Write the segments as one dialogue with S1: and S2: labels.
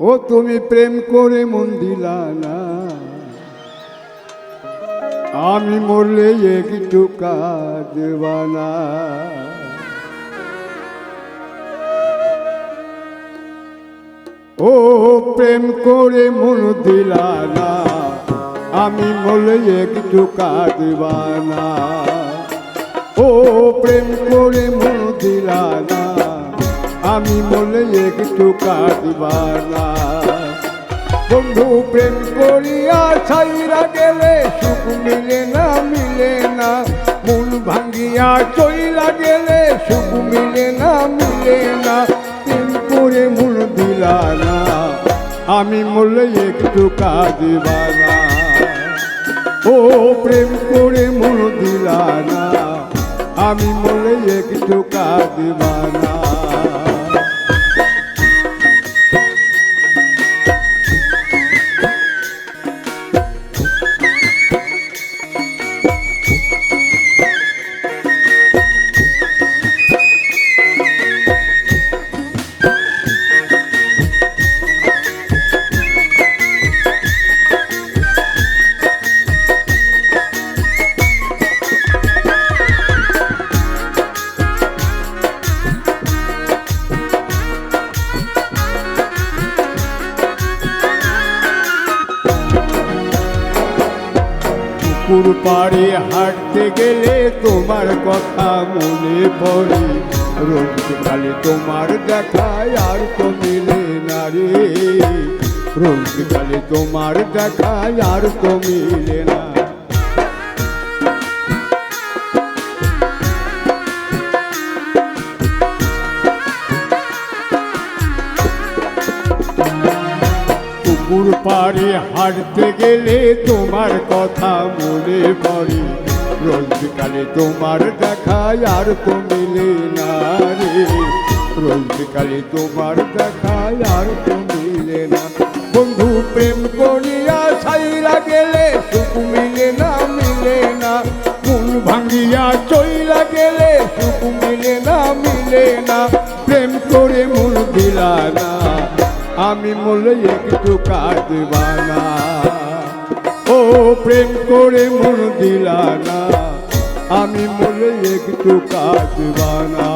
S1: ও তুমি প্রেম করে মন দিলা না। আমি মরলে একটু কাঁদবানা ও প্রেম করে মন দিলা না। আমি মরলে একটু কাঁদবানা ও প্রেম করে মন দিলা না। আমি মরলে একটু কাঁদবানা। বন্ধু, প্রেম করিয়া ছাইরা গেলে সুখ মিলে না মিলে না। মন ভাঙ্গিয়া চইলা গেলে সুখ মিলে না মিলে না। প্রেম করে মন দিলা না আমি মরলে একটু কাঁদবানা। ও, প্রেম করে মন দিলা না আমি মরলে একটু কাঁদবানা। পুকুর পাড়ে হাঁটতে গেলে তোমার কথা মনে পড়ে। রোজ কালে তোমার দেখায় আর তো মিলে না রে। রোজ কালে তোমার দেখায় আর তো মিলে না। পাড়ে হাঁটতে গেলে তোমার কথা মনে পড়ে। রোজকালে তোমার দেখায় আর তো মিলে না রে। রোজকালে তোমার দেখায় আর তো মিলে না। বন্ধু, প্রেম করিয়া ছাইরা গেলে সুখ মিলে না মিলে না। মন ভাঙিয়া চইলা গেলে সুখ মিলে না মিলে না। প্রেম করে মন দিলা না। আমি মোলে একটু কাঁদবানা ও প্রেম করে মন দিলানা আমি মোলে একটু কাঁদবানা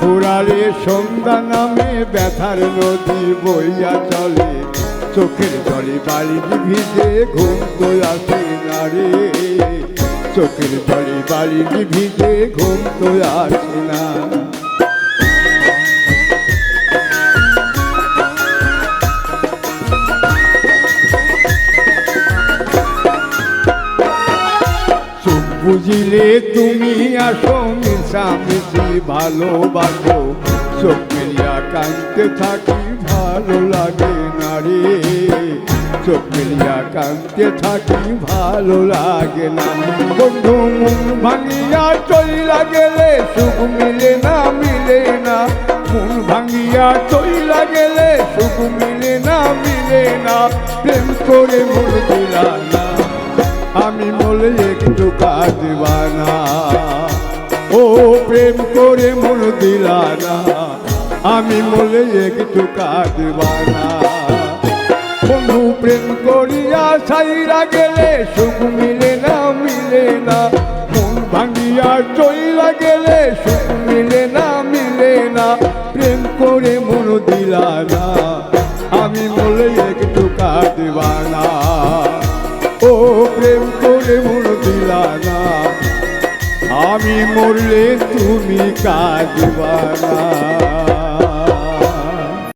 S1: ফুরালে সন্ধ্যা নামে ব্যথার নদী বইয়া চলে। চোখের জলে বাড়ি ভিজে ঘুম তো আসে না রে। চোখের জলে বাড়ি ভিজে ঘুম তো আসে না। বুঝিলে তুমি আসো, মিশামিশি ভালোবাসো। চোখ মিলিয়া কাঁদতে থাকি ভালো লাগে না রে। চোখ মিলিয়া কাঁদতে থাকি ভালো লাগে না। বন্ধু, মন ভাঙিয়া চইলা গেলে সুখ মিলে না মিলে না। মন ভাঙিয়া চইলা গেলে সুখ মিলে না মিলে না। প্রেম করে মন দিলা না। আমি বলে একটু কাঁদবানা ও প্রেম করে মন দিলা না। আমি বলে একটু কাঁদবানা বন্ধু, প্রেম করিয়া ছাইরা গেলে সুখ মিলে না মিলে না। মন ভাঙিয়া চইলা গেলে সুখ মিলে না মিলে না। প্রেম করে মন দিলা না। আমি মরলে তুমি কাজবানা